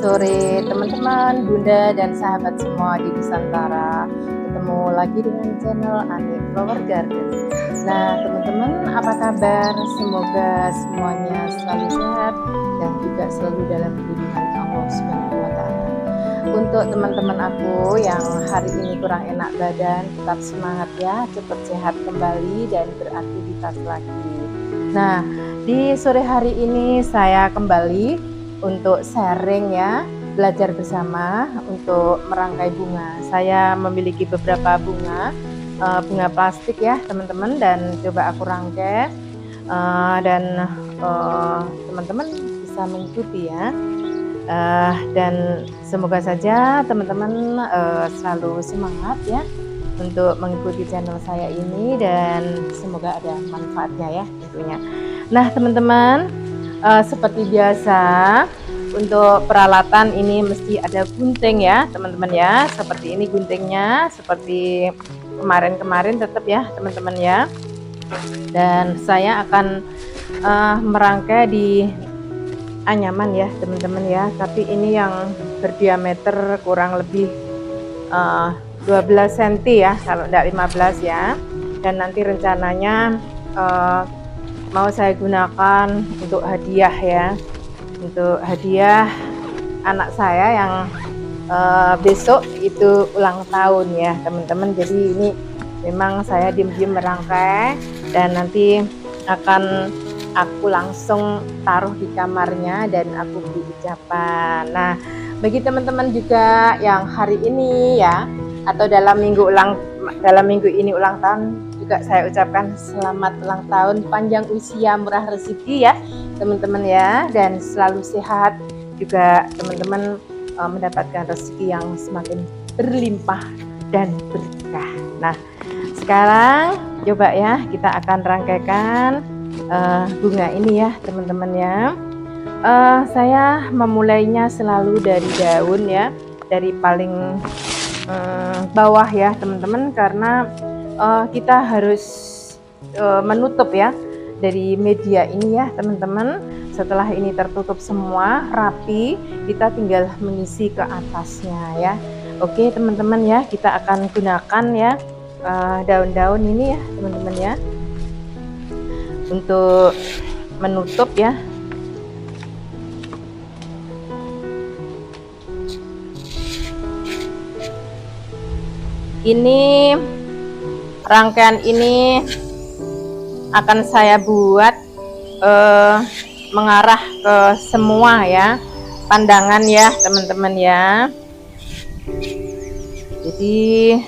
Sore teman-teman, bunda dan sahabat semua di Nusantara. Ketemu lagi dengan channel Anik Flower Garden. Nah teman-teman apa kabar? Semoga semuanya selalu sehat dan juga selalu dalam lindungan Allah Ta'ala. Untuk teman-teman aku yang hari ini kurang enak badan, tetap semangat ya, cepat sehat kembali dan beraktivitas lagi. Nah, di sore hari ini saya kembali untuk sharing ya, belajar bersama untuk merangkai bunga. Saya memiliki beberapa bunga, uh, bunga plastik ya teman-teman dan coba aku rangkai uh, dan uh, teman-teman bisa mengikuti ya. Dan semoga saja teman-teman selalu semangat ya untuk mengikuti channel saya ini dan semoga ada manfaatnya ya tentunya. Nah teman-teman uh, seperti biasa untuk peralatan ini mesti ada gunting ya teman-teman ya. Seperti ini guntingnya seperti kemarin-kemarin tetap ya teman-teman ya. Dan saya akan uh, merangkai di anyaman ya teman-teman ya. Tapi ini yang berdiameter kurang lebih uh, 12 cm ya kalau tidak 15 ya. Dan nanti rencananya uh, mau saya gunakan untuk hadiah ya. Untuk hadiah anak saya yang uh, besok itu ulang tahun ya teman-teman. Jadi ini memang saya diem-diem merangkai dan nanti akan aku langsung taruh di kamarnya dan aku beri ucapan. Nah bagi teman-teman juga yang hari ini ya atau dalam minggu ulang dalam minggu ini ulang tahun juga saya ucapkan selamat ulang tahun panjang usia murah rezeki ya teman-teman ya dan selalu sehat juga teman-teman uh, mendapatkan rezeki yang semakin berlimpah dan berkah. Nah sekarang coba ya kita akan rangkaikan uh, bunga ini ya teman-teman ya. Uh, saya memulainya selalu dari daun ya dari paling uh, bawah ya teman-teman karena uh, kita harus uh, menutup ya dari media ini ya teman-teman. Setelah ini tertutup semua rapi kita tinggal mengisi ke atasnya ya. Oke teman-teman ya kita akan gunakan ya eh, daun-daun uh, ini ya teman-teman ya. Untuk menutup ya. Ini rangkaian ini akan saya buat uh, mengarah ke semua ya pandangan ya teman-teman ya. Jadi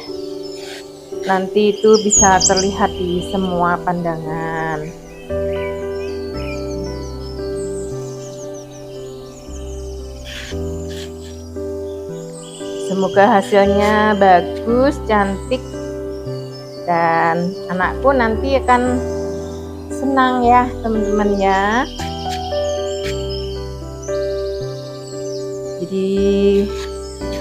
nanti itu bisa terlihat di semua pandangan. Semoga hasilnya bagus cantik dan anakku nanti akan senang ya teman-teman ya jadi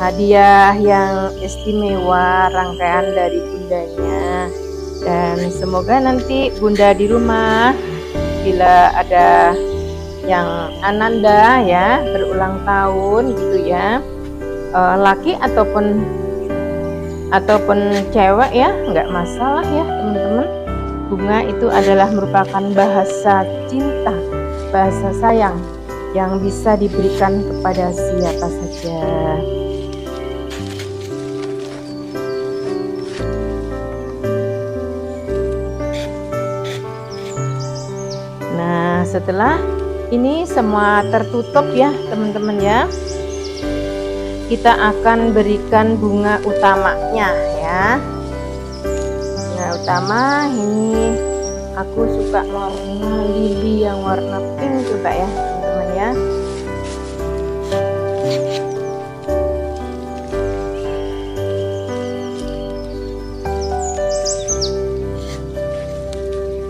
hadiah yang istimewa rangkaian dari bundanya. Dan semoga nanti bunda di rumah bila ada yang ananda ya berulang tahun gitu ya eh, laki ataupun ataupun cewek ya nggak masalah ya teman-teman. Bunga itu adalah merupakan bahasa cinta bahasa sayang yang bisa diberikan kepada siapa saja. Nah setelah ini semua tertutup ya teman-teman ya kita akan berikan bunga utamanya ya. Bunga utama ini aku suka warna lili yang warna pink coba ya teman-teman ya.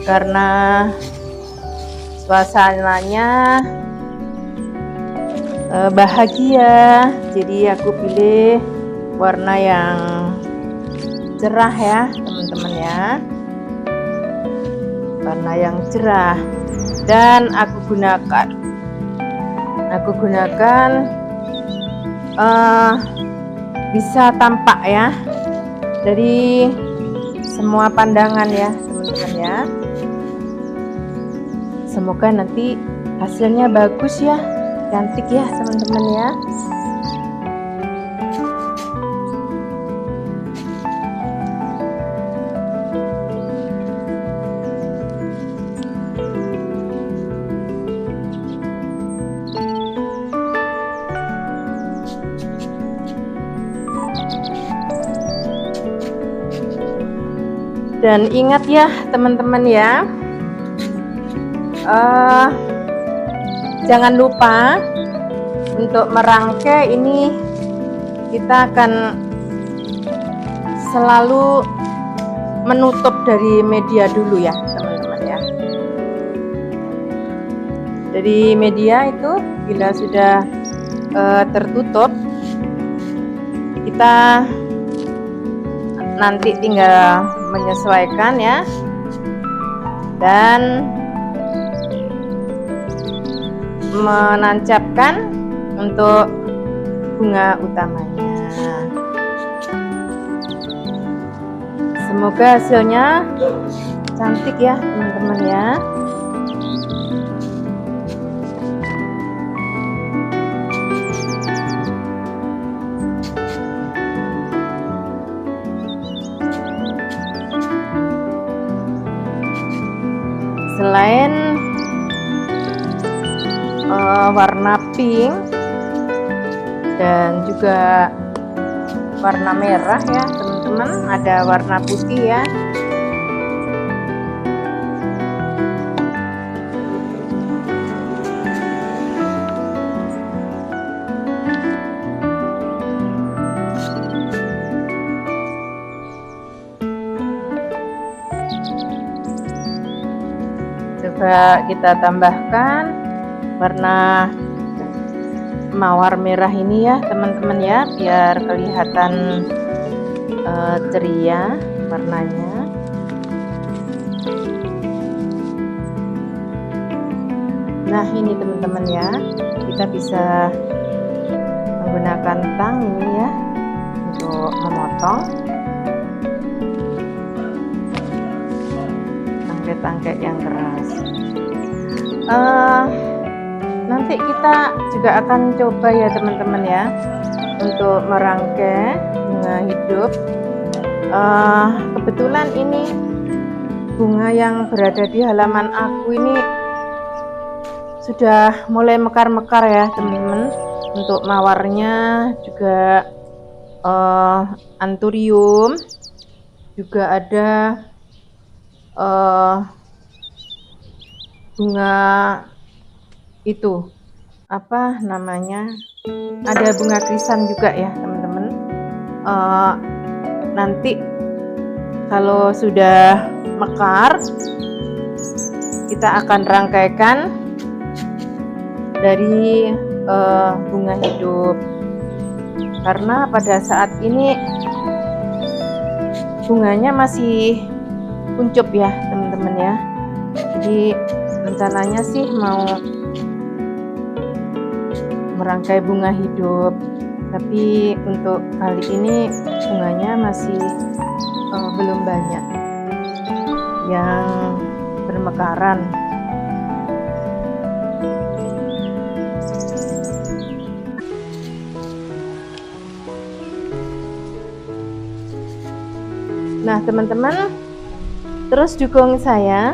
Karena suasananya Eh, bahagia. Jadi aku pilih warna yang cerah ya teman-teman ya. Warna yang cerah. Dan aku gunakan aku gunakan uh, bisa tampak ya. Dari semua pandangan ya teman-teman ya. Semoga nanti hasilnya bagus ya cantik ya teman-teman ya. Dan ingat ya teman-teman ya uh, jangan lupa untuk merangkai ini. Kita akan selalu menutup dari media dulu ya teman-teman ya. Dari media itu bila sudah uh, tertutup kita nanti tinggal menyesuaikan ya. Dan menancapkan untuk bunga utamanya. Semoga hasilnya cantik ya teman-teman ya. Selain warna pink dan juga warna merah ya teman-teman. Ada warna putih ya. Coba kita tambahkan warna mawar merah ini ya teman-teman ya biar kelihatan uh, ceria warnanya. Nah ini teman-teman ya kita bisa menggunakan tang ini ya untuk memotong. Tangkai-tangkai yang keras. Uh, nanti kita juga akan coba ya teman-teman ya untuk merangkai bunga hidup. Uh, kebetulan ini bunga yang berada di halaman aku ini sudah mulai mekar-mekar ya teman-teman. Untuk mawarnya juga uh, anturium juga ada uh, bunga itu apa namanya ada bunga krisan juga ya teman-teman. Uh, nanti kalau sudah mekar kita akan rangkaikan dari uh, bunga hidup. Karena pada saat ini bunganya masih kuncup ya teman-teman ya. Jadi rencananya sih mau merangkai bunga hidup. Tapi untuk kali ini bunganya masih uh, belum banyak. Yang bermekaran. Nah teman-teman terus dukung saya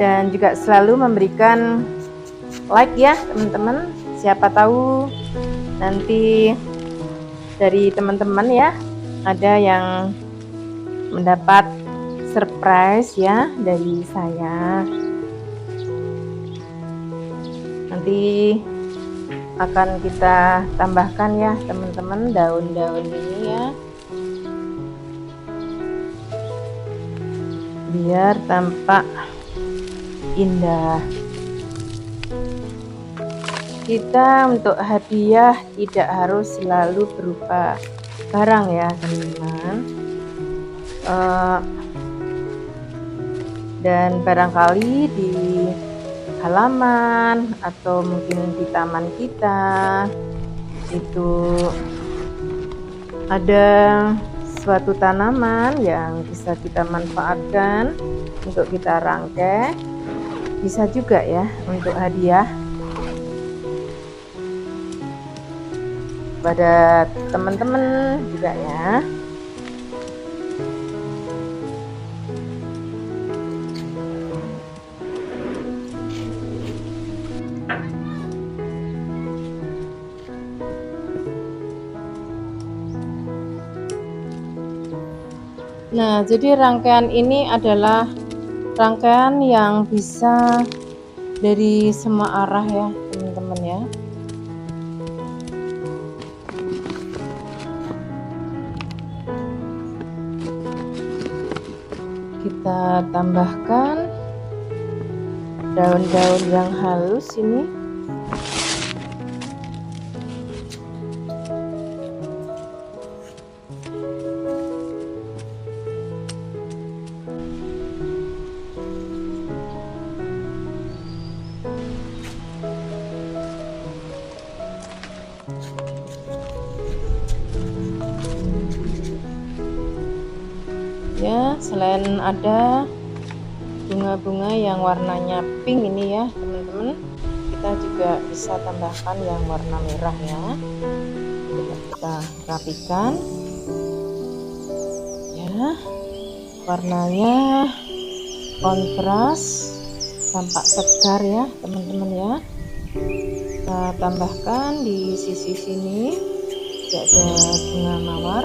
dan juga selalu memberikan like ya teman-teman siapa tahu nanti dari teman-teman ya ada yang mendapat surprise ya dari saya. Nanti akan kita tambahkan ya teman-teman daun-daun ini ya. Biar tampak indah kita untuk hadiah tidak harus selalu berupa barang ya teman-teman. Uh, dan barangkali di halaman atau mungkin di taman kita itu ada suatu tanaman yang bisa kita manfaatkan untuk kita rangkai. Bisa juga ya untuk hadiah pada teman-teman juga ya. Nah, jadi rangkaian ini adalah rangkaian yang bisa dari semua arah ya, Kita tambahkan daun-daun yang halus ini. Selain ada bunga-bunga yang warnanya pink ini ya teman-teman kita juga bisa tambahkan yang warna merah ya. Kita rapikan. Ya warnanya kontras tampak segar ya teman-teman ya. Kita tambahkan di sisi sini ada bunga mawar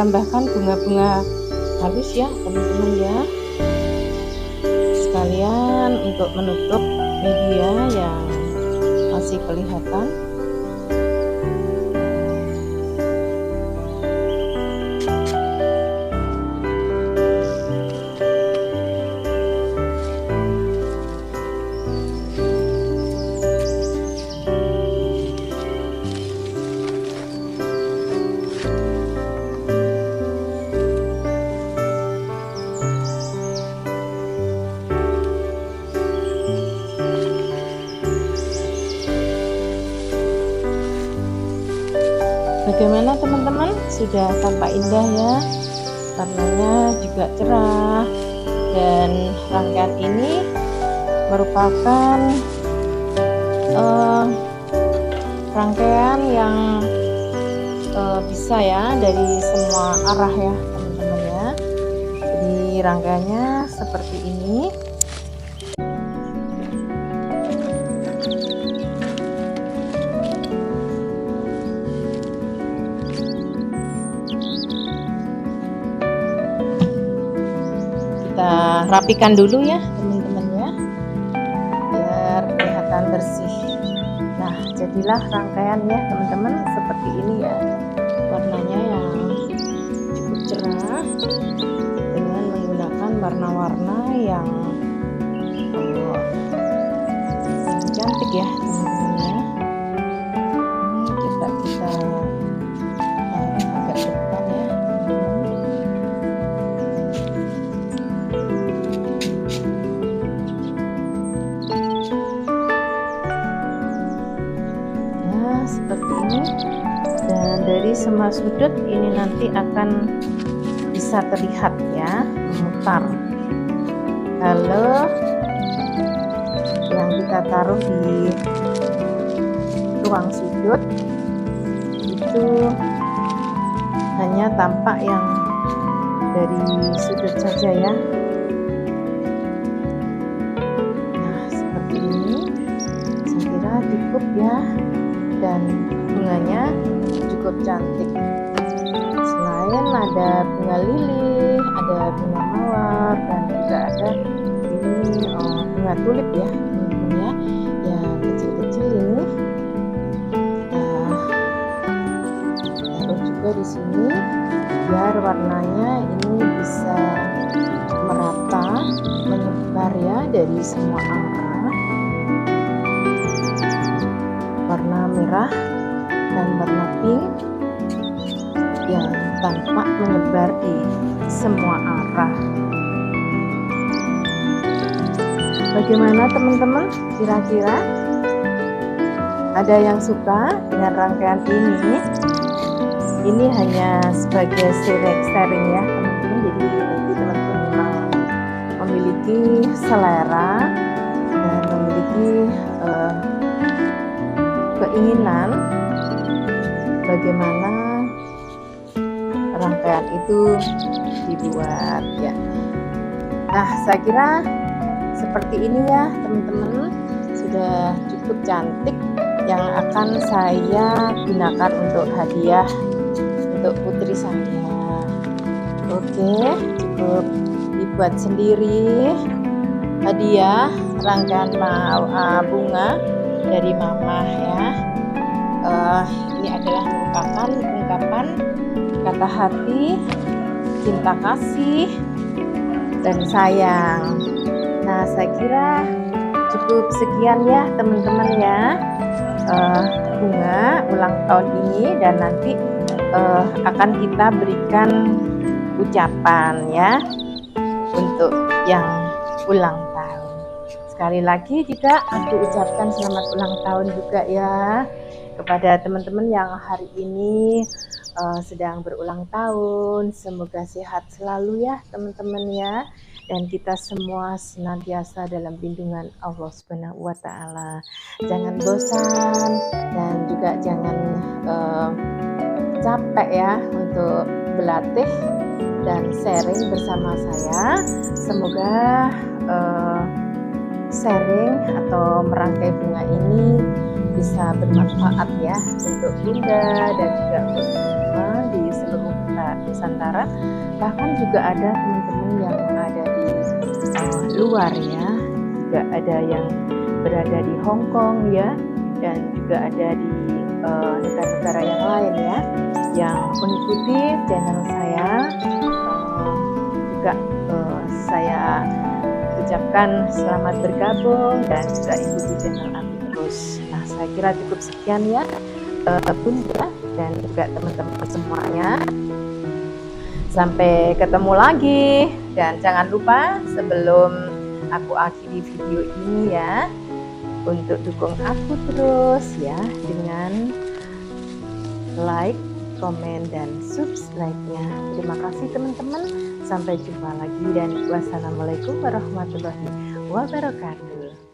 tambahkan bunga-bunga halus ya teman-teman ya. Sekalian untuk menutup media yang masih kelihatan Sudah tampak indah ya. Warnanya juga cerah dan rangkaian ini merupakan uh, rangkaian yang uh, bisa ya dari semua arah ya teman-teman ya. Jadi rangkaiannya seperti ini. Rapikan dulu ya teman-teman ya. Biar kelihatan bersih. Nah jadilah rangkaiannya teman-teman. Seperti ini ya. Warnanya yang cukup cerah. Dengan menggunakan warna-warna yang, oh, yang cantik ya seperti semua sudut ini nanti akan bisa terlihat ya memutar. Kalau yang kita taruh di ruang sudut itu hanya tampak yang dari sudut saja ya. Nah seperti ini. Saya kira cukup ya. Dan bunganya cukup cantik. Selain ada bunga lili, ada bunga mawar dan juga ada ini oh, bunga tulip ya bunganya yang kecil-kecil ini. Ah, Kita taruh juga di sini biar warnanya ini bisa merata menyebar ya dari semua arah. Warna merah dan warna pink yang tampak menyebar di semua arah. Bagaimana teman-teman? Kira-kira ada yang suka dengan rangkaian ini? Ini hanya sebagai sharing ya teman-teman. Jadi bagi teman-teman memiliki selera dan memiliki uh, keinginan bagaimana rangkaian itu dibuat ya. Nah saya kira seperti ini ya teman-teman. Sudah cukup cantik yang akan saya gunakan untuk hadiah untuk putri saya. Oke cukup dibuat sendiri. Hadiah rangkaian uh, bunga dari mama ya uh, ini adalah merupakan ungkapan kata hati cinta kasih dan sayang. Nah saya kira cukup sekian ya teman-teman ya. Uh, bunga ulang tahun ini dan nanti uh, akan kita berikan ucapan ya untuk yang ulang tahun. Sekali lagi juga aku ucapkan selamat ulang tahun juga ya kepada teman-teman yang hari ini uh, sedang berulang tahun. Semoga sehat selalu ya teman-teman ya dan kita semua senantiasa dalam lindungan Allah Subhanahu wa taala. Jangan bosan dan juga jangan uh, capek ya untuk berlatih dan sharing bersama saya. Semoga uh, sharing atau merangkai bunga ini bisa bermanfaat ya untuk Bunda dan juga untuk teman di seluruh Nusantara. Bahkan juga ada teman-teman yang ada di uh, luar ya, juga ada yang berada di Hong Kong ya, dan juga ada di eh, negara-negara uh, yang lain ya. Yang mengikuti channel saya. Uh, juga uh, saya ucapkan selamat bergabung dan juga ikuti channel aku saya kira cukup sekian ya uh, bunda dan juga teman-teman semuanya sampai ketemu lagi dan jangan lupa sebelum aku akhiri video ini ya untuk dukung aku terus ya dengan like, komen, dan subscribe-nya. Terima kasih teman-teman. Sampai jumpa lagi dan wassalamualaikum warahmatullahi wabarakatuh.